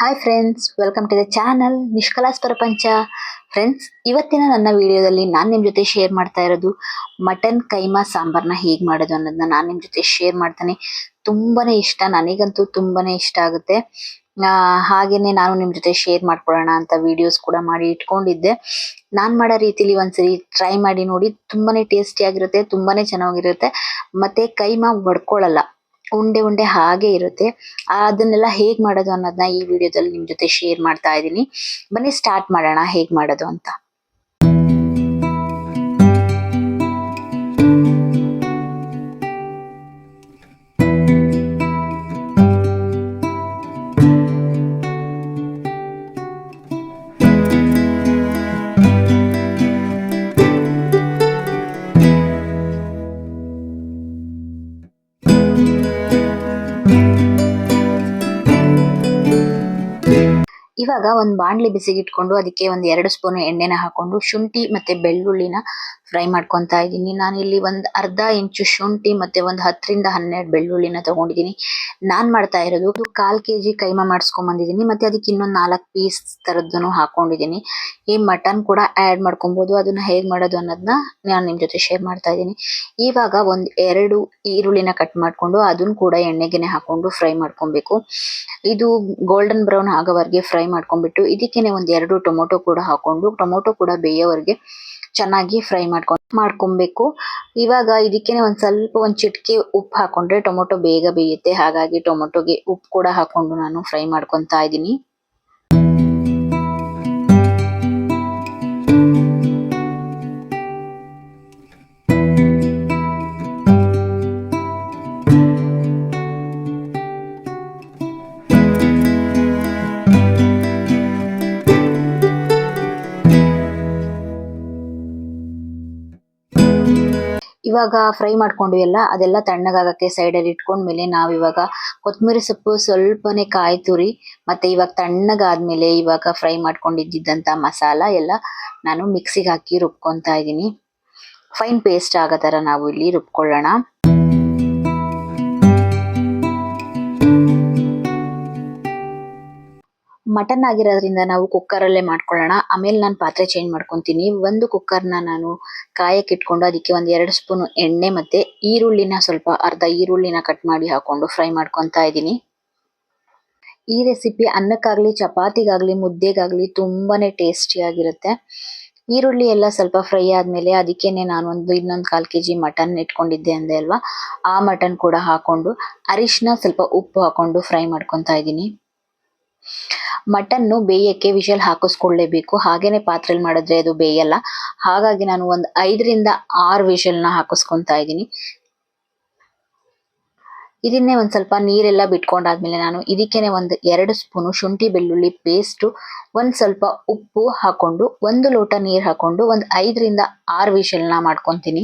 Hi friends welcome to the channel ನಿಷ್ಕಲಾಸ್ ಪ್ರಪಂಚ friends ಇವತ್ತಿನ ನನ್ನ ವಿಡಿಯೋದಲ್ಲಿ ನಾನು ನಿಮ್ಮ ಜೊತೆ ಶೇರ್ ಮಾಡ್ತಾ ಇರೋದು ಮಟನ್ ಕೈಮಾ, ಸಾಂಬಾರ್ನ ಹೇಗೆ ಮಾಡೋದು ಅನ್ನೋದನ್ನ ನಾನು ನಿಮ್ಮ ಜೊತೆ ಶೇರ್ ಮಾಡ್ತಾನೆ. ತುಂಬಾನೇ ಇಷ್ಟ, ನನಗಂತೂ ತುಂಬಾನೇ ಇಷ್ಟ ಆಗುತ್ತೆ. ಹಾಗೆಯೇ ನಾನು ನಿಮ್ಮ ಜೊತೆ ಶೇರ್ ಮಾಡ್ಕೊಳ್ಳೋಣ ಅಂತ ವಿಡಿಯೋಸ್ ಕೂಡ ಮಾಡಿ ಇಟ್ಕೊಂಡಿದ್ದೆ. ನಾನು ಮಾಡೋ ರೀತಿಲಿ ಒಂದ್ಸರಿ ಟ್ರೈ ಮಾಡಿ ನೋಡಿ, ತುಂಬಾನೇ ಟೇಸ್ಟಿ ಆಗಿರುತ್ತೆ, ತುಂಬಾನೇ ಚೆನ್ನಾಗಿರುತ್ತೆ. ಮತ್ತೆ ಕೈಮಾ ಒಡ್ಕೊಳ್ಳಲ್ಲ. ಉಂಡೆ ಉಂಡೆ ಹಾಗೆ ಇರುತ್ತೆ. ಅದನ್ನೆಲ್ಲ ಹೇಗ್ ಮಾಡೋದು ಅನ್ನೋದನ್ನ ಈ ವಿಡಿಯೋದಲ್ಲಿ ನಿಮ್ ಜೊತೆ ಶೇರ್ ಮಾಡ್ತಾ ಇದ್ದೀನಿ ಬನ್ನಿ ಸ್ಟಾರ್ಟ್ ಮಾಡೋಣ ಹೇಗ್ ಮಾಡೋದು ಅಂತ. ಇವಾಗ ಒಂದು ಬಾಣ್ಲಿ ಬಿಸಿಗಿಟ್ಕೊಂಡು ಅದಕ್ಕೆ ಒಂದು ಎರಡು ಸ್ಪೂನ್ ಎಣ್ಣೆನ ಹಾಕೊಂಡು ಶುಂಠಿ ಮತ್ತೆ ಬೆಳ್ಳುಳ್ಳಿನ ಫ್ರೈ ಮಾಡ್ಕೊತಾ ಇದ್ದೀನಿ. ನಾನಿಲ್ಲಿ ಒಂದು ಅರ್ಧ ಇಂಚು ಶುಂಠಿ ಮತ್ತೆ ಒಂದು ಹತ್ತರಿಂದ ಹನ್ನೆರಡು ಬೆಳ್ಳುಳ್ಳಿನ ತಗೊಂಡಿದ್ದೀನಿ. ನಾನು ಮಾಡ್ತಾ ಇರೋದು ಕಾಲ್ ಕೆಜಿ ಕೈಮಾ ಮಾಡಿಸ್ಕೊಂಬಂದಿದ್ದೀನಿ ಮತ್ತೆ ಅದಕ್ಕೆ ಇನ್ನೊಂದು ನಾಲ್ಕು ಪೀಸ್ ಥರದ್ದನ್ನು ಹಾಕೊಂಡಿದ್ದೀನಿ. ಈ ಮಟನ್ ಕೂಡ ಆಡ್ ಮಾಡ್ಕೊಬೋದು. ಅದನ್ನ ಹೇಗೆ ಮಾಡೋದು ಅನ್ನೋದನ್ನ ನಾನು ನಿಮ್ಮ ಜೊತೆ ಶೇರ್ ಮಾಡ್ತಾ ಇದ್ದೀನಿ. ಇವಾಗ ಒಂದು ಎರಡು ಈರುಳ್ಳಿನ ಕಟ್ ಮಾಡ್ಕೊಂಡು ಅದನ್ನ ಕೂಡ ಎಣ್ಣೆಗೆನೆ ಹಾಕೊಂಡು ಫ್ರೈ ಮಾಡ್ಕೊಬೇಕು. ಇದು ಗೋಲ್ಡನ್ ಬ್ರೌನ್ ಆಗೋವರೆಗೆ ಫ್ರೈ ಮಾಡ್ಕೊಂಡ್ಬಿಟ್ಟು ಇದಕ್ಕೇನೆ ಒಂದ್ ಎರಡು ಟೊಮೊಟೊ ಕೂಡ ಹಾಕೊಂಡು, ಟೊಮೊಟೊ ಕೂಡ ಬೇಯೋವರೆಗೆ ಚೆನ್ನಾಗಿ ಫ್ರೈ ಮಾಡ್ಕೊಂಡು ಮಾಡ್ಕೊಬೇಕು. ಇವಾಗ ಇದಕ್ಕೇನೆ ಒಂದ್ ಸ್ವಲ್ಪ ಒಂದ್ ಚಿಟಿಕೆ ಉಪ್ಪು ಹಾಕೊಂಡ್ರೆ ಟೊಮೊಟೊ ಬೇಗ ಬೇಯುತ್ತೆ. ಹಾಗಾಗಿ ಟೊಮೊಟೊಗೆ ಉಪ್ಪು ಕೂಡ ಹಾಕೊಂಡು ನಾನು ಫ್ರೈ ಮಾಡ್ಕೊತಾ ಇದ್ದೀನಿ. ಇವಾಗ ಫ್ರೈ ಮಾಡ್ಕೊಂಡ್ವಿ ಎಲ್ಲ ಅದೆಲ್ಲ ತಣ್ಣಗಾಗಕ್ಕೆ ಸೈಡ್ ಅಲ್ಲಿ ಇಟ್ಕೊಂಡ್ಮೇಲೆ ನಾವು ಇವಾಗ ಕೊತ್ತಂಬರಿ ಸೊಪ್ಪು ಸ್ವಲ್ಪನೇ ಕಾಯಿ ತುರಿ, ಮತ್ತೆ ಇವಾಗ ತಣ್ಣಗಾದ್ಮೇಲೆ ಇವಾಗ ಫ್ರೈ ಮಾಡ್ಕೊಂಡಿದ್ದಂತ ಮಸಾಲ ಎಲ್ಲ ನಾನು ಮಿಕ್ಸಿಗೆ ಹಾಕಿ ರುಬ್ಕೊತಾ ಇದೀನಿ ಫೈನ್ ಪೇಸ್ಟ್ ಆಗೋ ತರ ನಾವು ಇಲ್ಲಿ ರುಬ್ಕೊಳ್ಳೋಣ. ಮಟನ್ ಆಗಿರೋದ್ರಿಂದ ನಾವು ಕುಕ್ಕರಲ್ಲೇ ಮಾಡ್ಕೊಳ್ಳೋಣ. ಆಮೇಲೆ ನಾನು ಪಾತ್ರೆ ಚೇಂಜ್ ಮಾಡ್ಕೊತೀನಿ. ಒಂದು ಕುಕ್ಕರ್ನ ನಾನು ಕಾಯಕ್ಕೆ ಇಟ್ಕೊಂಡು ಅದಕ್ಕೆ ಒಂದು ಎರಡು ಸ್ಪೂನ್ ಎಣ್ಣೆ ಮತ್ತೆ ಈರುಳ್ಳಿನ ಸ್ವಲ್ಪ ಅರ್ಧ ಈರುಳ್ಳಿನ ಕಟ್ ಮಾಡಿ ಹಾಕೊಂಡು ಫ್ರೈ ಮಾಡ್ಕೊಂತಾ ಇದ್ದೀನಿ. ಈ ರೆಸಿಪಿ ಅನ್ನಕ್ಕಾಗ್ಲಿ, ಚಪಾತಿಗಾಗ್ಲಿ, ಮುದ್ದೆಗಾಗ್ಲಿ ತುಂಬಾನೇ ಟೇಸ್ಟಿ ಆಗಿರುತ್ತೆ. ಈರುಳ್ಳಿ ಎಲ್ಲ ಸ್ವಲ್ಪ ಫ್ರೈ ಆದಮೇಲೆ ಅದಕ್ಕೇನೆ ನಾನು ಒಂದು ಇನ್ನೊಂದು ಕಾಲ್ ಕೆಜಿ ಮಟನ್ ಇಟ್ಕೊಂಡಿದ್ದೆ ಅಂದೆ ಅಲ್ವಾ? ಆ ಮಟನ್ ಕೂಡ ಹಾಕೊಂಡು ಅರಿಶಿನ ಸ್ವಲ್ಪ ಉಪ್ಪು ಹಾಕೊಂಡು ಫ್ರೈ ಮಾಡ್ಕೊಂತಾ ಇದ್ದೀನಿ. ಮಟನ್ನು ಬೇಯಕ್ಕೆ ವಿಶಲ್ ಹಾಕಿಸ್ಕೊಳ್ಳೇಬೇಕು. ಹಾಗೇನೆ ಪಾತ್ರೆಲಿ ಮಾಡಿದ್ರೆ ಅದು ಬೇಯಲ್ಲ. ಹಾಗಾಗಿ ನಾನು ಒಂದು ಐದರಿಂದ ಆರು ವಿಷಲ್ನ ಹಾಕಿಸ್ಕೊತಾ ಇದ್ದೀನಿ. ಇದನ್ನೇ ಒಂದು ಸ್ವಲ್ಪ ನೀರೆಲ್ಲ ಬಿಟ್ಕೊಂಡಾದ್ಮೇಲೆ ನಾನು ಇದಕ್ಕೇನೆ ಒಂದು ಎರಡು ಸ್ಪೂನು ಶುಂಠಿ ಬೆಳ್ಳುಳ್ಳಿ ಪೇಸ್ಟು, ಒಂದು ಸ್ವಲ್ಪ ಉಪ್ಪು ಹಾಕ್ಕೊಂಡು ಒಂದು ಲೋಟ ನೀರು ಹಾಕ್ಕೊಂಡು ಒಂದು ಐದರಿಂದ ಆರು ವಿಶಲ್ನ ಮಾಡ್ಕೊಂತೀನಿ.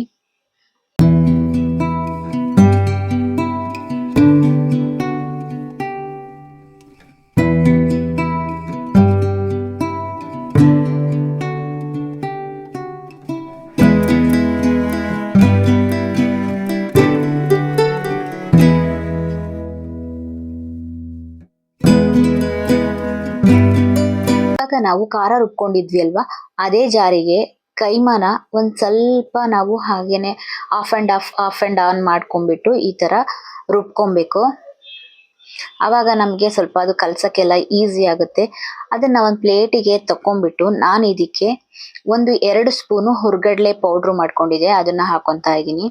ನಾವು ಖಾರ ರುಬ್ಕೊಂಡಿದ್ವಿ ಅಲ್ವಾ? ಅದೇ ಜಾರಿಗೆ ಕೈಮಾನ ಒಂದು ಸ್ವಲ್ಪ ನಾವು ಹಾಗೇನೆ off and off off and on ಮಾಡ್ಕೊಂಡ್ಬಿಟ್ಟು ಈ ತರ ರುಬ್ಕೊಬೇಕು. ಅವಾಗ ನಮಗೆ ಸ್ವಲ್ಪ ಅದು ಕಲ್ಸಕ್ಕೆಲ್ಲ ಈಸಿ ಆಗುತ್ತೆ. ಅದನ್ನ ಒಂದ್ ಪ್ಲೇಟಿಗೆ ತಕೊಂಡ್ಬಿಟ್ಟು ನಾನು ಇದಕ್ಕೆ ಒಂದು ಎರಡು ಸ್ಪೂನು ಹುರ್ಗಡ್ಲೆ ಪೌಡ್ರ್ ಮಾಡ್ಕೊಂಡಿದ್ದೆ, ಅದನ್ನ ಹಾಕೊತಾ ಇದ್ದೀನಿ.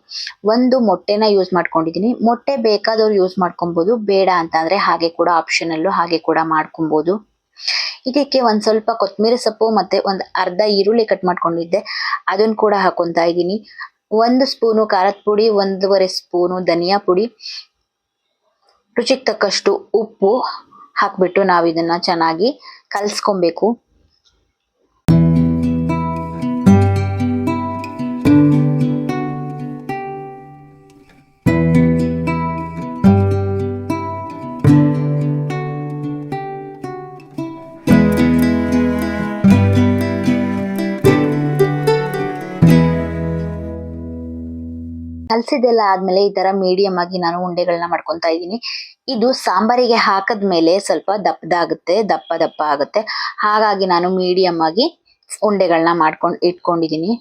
ಒಂದು ಮೊಟ್ಟೆನ ಯೂಸ್ ಮಾಡ್ಕೊಂಡಿದೀನಿ ಮೊಟ್ಟೆ ಬೇಕಾದವ್ರು ಯೂಸ್ ಮಾಡ್ಕೊಬಹುದು ಬೇಡ ಅಂತಂದ್ರೆ ಹಾಗೆ ಕೂಡ ಆಪ್ಷನಲ್ ಹಾಗೆ ಕೂಡ ಮಾಡ್ಕೊಬಹುದು ಇದಕ್ಕೆ ಒಂದು ಸ್ವಲ್ಪ ಕೊತ್ತಂಬರಿ ಸೊಪ್ಪು ಮತ್ತು ಒಂದು ಅರ್ಧ ಈರುಳ್ಳಿ ಕಟ್ ಮಾಡ್ಕೊಂಡಿದ್ದೆ. ಅದನ್ನ ಕೂಡ ಹಾಕೊತಾ ಇದ್ದೀನಿ. ಒಂದು ಸ್ಪೂನು ಖಾರದ ಪುಡಿ, ಒಂದೂವರೆ ಸ್ಪೂನು ಧನಿಯಾ ಪುಡಿ. ರುಚಿಗೆ ತಕ್ಕಷ್ಟು ಉಪ್ಪು ಹಾಕ್ಬಿಟ್ಟು ನಾವು ಇದನ್ನು ಚೆನ್ನಾಗಿ ಕಲ್ಸ್ಕೊಬೇಕು. ಕಲ್ಸಿದ್ದೆಲ್ಲ ಆದ್ಮೇಲೆ ಈ ತರ ಮೀಡಿಯಂ ಆಗಿ ನಾನು ಉಂಡೆಗಳನ್ನ ಮಾಡ್ಕೊಂತಾ ಇದ್ದೀನಿ. ಇದು ಸಾಂಬಾರಿಗೆ ಹಾಕದ್ಮೇಲೆ ಸ್ವಲ್ಪ ದಪ್ಪದಾಗುತ್ತೆ, ದಪ್ಪ ದಪ್ಪ ಆಗುತ್ತೆ. ಹಾಗಾಗಿ ನಾನು ಮೀಡಿಯಂ ಆಗಿ ಉಂಡೆಗಳನ್ನ ಮಾಡ್ಕೊಂಡು ಇಟ್ಕೊಂಡಿದ್ದೀನಿ.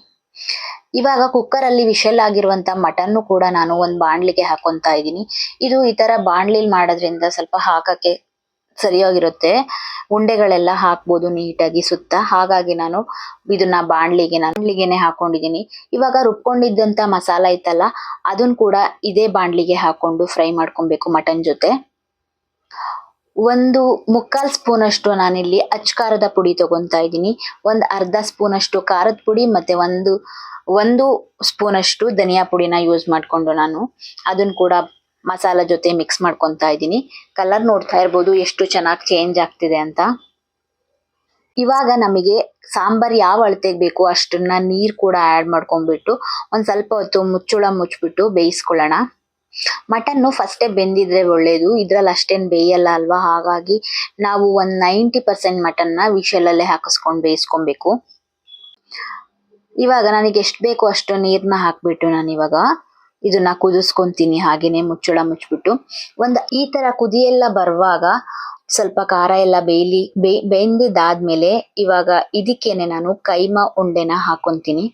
ಇವಾಗ ಕುಕ್ಕರ್ ಅಲ್ಲಿ ವಿಶಲ್ ಆಗಿರುವಂತ ಮಟನ್ನು ಕೂಡ ನಾನು ಒಂದು ಬಾಣ್ಲಿಗೆ ಹಾಕೊಂತ ಇದ್ದೀನಿ. ಇದು ಈ ತರ ಬಾಣ್ಲಿಲ್ ಮಾಡೋದ್ರಿಂದ ಸ್ವಲ್ಪ ಹಾಕಕ್ಕೆ ಸರಿಯಾಗಿರುತ್ತೆ. ಉಂಡೆಗಳೆಲ್ಲ ಹಾಕ್ಬೋದು ನೀಟಾಗಿ ಸುತ್ತ. ಹಾಗಾಗಿ ನಾನು ಇದನ್ನ ಬಾಣ್ಲಿಗೆ ಬಾಣ್ಲಿಗೆನೆ ಹಾಕೊಂಡಿದ್ದೀನಿ. ಇವಾಗ ರುಬ್ಕೊಂಡಿದ್ದಂಥ ಮಸಾಲ ಇತ್ತಲ್ಲ ಅದನ್ನ ಕೂಡ ಇದೇ ಬಾಣ್ಲಿಗೆ ಹಾಕೊಂಡು ಫ್ರೈ ಮಾಡ್ಕೊಬೇಕು ಮಟನ್ ಜೊತೆ. ಒಂದು ಮುಕ್ಕಾಲ್ ಸ್ಪೂನ್ ಅಷ್ಟು ನಾನಿಲ್ಲಿ ಅಚ್ ಖಾರದ ಪುಡಿ ತಗೊತಾ ಇದ್ದೀನಿ. ಒಂದು ಅರ್ಧ ಸ್ಪೂನ್ ಅಷ್ಟು ಖಾರದ ಪುಡಿ ಮತ್ತೆ ಒಂದು ಒಂದು ಸ್ಪೂನಷ್ಟು ಧನಿಯಾ ಪುಡಿನ ಯೂಸ್ ಮಾಡ್ಕೊಂಡು ನಾನು ಅದನ್ನ ಕೂಡ ಮಸಾಲ ಜೊತೆ ಮಿಕ್ಸ್ ಮಾಡ್ಕೊತಾ ಇದ್ದೀನಿ. ಕಲರ್ ನೋಡ್ತಾ ಇರ್ಬೋದು, ಎಷ್ಟು ಚೆನ್ನಾಗಿ ಚೇಂಜ್ ಆಗ್ತಿದೆ ಅಂತ. ಇವಾಗ ನಮಗೆ ಸಾಂಬಾರ್ ಯಾವ ಅಳತೆಗೆ ಬೇಕು ಅಷ್ಟನ್ನ ನೀರು ಕೂಡ ಆಡ್ ಮಾಡ್ಕೊಂಡ್ಬಿಟ್ಟು ಒಂದು ಸ್ವಲ್ಪ ಹೊತ್ತು ಮುಚ್ಚುಳ ಮುಚ್ಚಿಬಿಟ್ಟು ಬೇಯಿಸ್ಕೊಳ್ಳೋಣ. ಮಟನ್ನು ಫಸ್ಟೇ ಬೆಂದಿದ್ರೆ ಒಳ್ಳೆಯದು ಇದ್ರಲ್ಲಿ ಅಷ್ಟೇನ್ ಬೇಯಲ್ಲ ಅಲ್ವಾ? ಹಾಗಾಗಿ ನಾವು ಒಂದು ನೈಂಟಿ ಪರ್ಸೆಂಟ್ ಮಟನ್ನ ವಿಷಲಲ್ಲೇ ಹಾಕಿಸ್ಕೊಂಡು ಬೇಯಿಸ್ಕೊಬೇಕು. ಇವಾಗ ನನಗೆ ಎಷ್ಟು ಬೇಕು ಅಷ್ಟು ನೀರನ್ನ ಹಾಕ್ಬಿಟ್ಟು ನಾನು ಇವಾಗ ಇದನ್ನ ಕುದಿಸ್ಕೊಂತೀನಿ, ಹಾಗೇನೆ ಮುಚ್ಚಳ ಮುಚ್ಚಿಬಿಟ್ಟು ಒಂದ್ ಈ ತರ ಕುದಿಯೆಲ್ಲ ಬರುವಾಗ ಸ್ವಲ್ಪ ಖಾರ ಎಲ್ಲ ಬೇಯ್ಲಿ ಬೇ, ಬೆಂದಿದ್ದಾದ್ಮೇಲೆ ಇವಾಗ ಇದಕ್ಕೇನೆ ನಾನು ಕೈಮಾ ಉಂಡೆನ ಹಾಕೊಂತೀನಿ.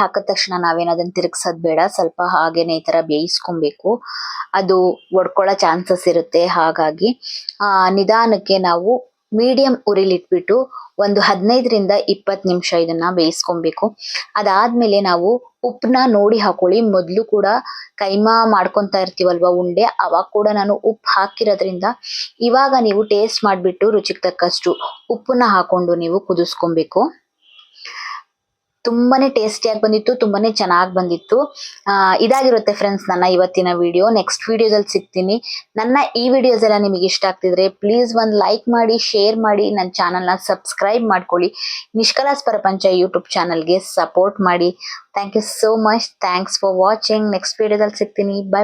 ಹಾಕಿದ ತಕ್ಷಣ ನಾವೇನ್ ಅದನ್ನ ತಿರುಗ್ಸೋದ್ ಬೇಡ. ಸ್ವಲ್ಪ ಹಾಗೇನೆ ಈ ತರ ಬೇಯಿಸ್ಕೊಬೇಕು. ಅದು ಒಡ್ಕೊಳ್ಳೋ ಚಾನ್ಸಸ್ ಇರುತ್ತೆ. ಹಾಗಾಗಿ, ಆ, ನಿಧಾನಕ್ಕೆ ನಾವು ಮೀಡಿಯಂ ಉರಿಲಿಟ್ಬಿಟ್ಟು ಒಂದು ಹದಿನೈದರಿಂದ ಇಪ್ಪತ್ತು ನಿಮಿಷ ಇದನ್ನ ಬೇಯಿಸ್ಕೊಬೇಕು. ಅದಾದ್ಮೇಲೆ ನಾವು ಉಪ್ಪನ್ನ ನೋಡಿ ಹಾಕೊಳ್ಳಿ. ಮೊದಲು ಕೂಡ ಕೈಮಾ ಮಾಡ್ಕೊತಾ ಇರ್ತೀವಲ್ವ ಉಂಡೆ, ಅವಾಗ ಕೂಡ ನಾನು ಉಪ್ಪು ಹಾಕಿರೋದ್ರಿಂದ ಇವಾಗ ನೀವು ಟೇಸ್ಟ್ ಮಾಡಿಬಿಟ್ಟು ರುಚಿಗೆ ತಕ್ಕಷ್ಟು ಉಪ್ಪನ್ನ ಹಾಕೊಂಡು ನೀವು ಕುದಿಸ್ಕೊಬೇಕು. ತುಂಬಾನೇ ಟೇಸ್ಟಿಯಾಗಿ ಬಂದಿತ್ತು, ತುಂಬಾನೇ ಚೆನ್ನಾಗಿ ಬಂದಿತ್ತು. ಇದಾಗಿರುತ್ತೆ ಫ್ರೆಂಡ್ಸ್ ನನ್ನ ಇವತ್ತಿನ ವಿಡಿಯೋ ನೆಕ್ಸ್ಟ್ ವಿಡಿಯೋದಲ್ಲಿ ಸಿಗ್ತೀನಿ. ನನ್ನ ಈ ವಿಡಿಯೋಸ್ ಎಲ್ಲ ನಿಮಗೆ ಇಷ್ಟ ಆಗ್ತಿದ್ರೆ ಪ್ಲೀಸ್ ಒಂದು ಲೈಕ್ ಮಾಡಿ ಶೇರ್ ಮಾಡಿ ನನ್ನ ಚಾನಲ್ನ ಸಬ್ಸ್ಕ್ರೈಬ್ ಮಾಡ್ಕೊಳ್ಳಿ. ನಿಷ್ಕಲಾಸ್ ಪ್ರಪಂಚ ಯೂಟ್ಯೂಬ್ ಚಾನಲ್ಗೆ ಸಪೋರ್ಟ್ ಮಾಡಿ. Thank you so much thanks for watching next ವಿಡಿಯೋದಲ್ಲಿ ಸಿಗ್ತೀನಿ. ಬೈ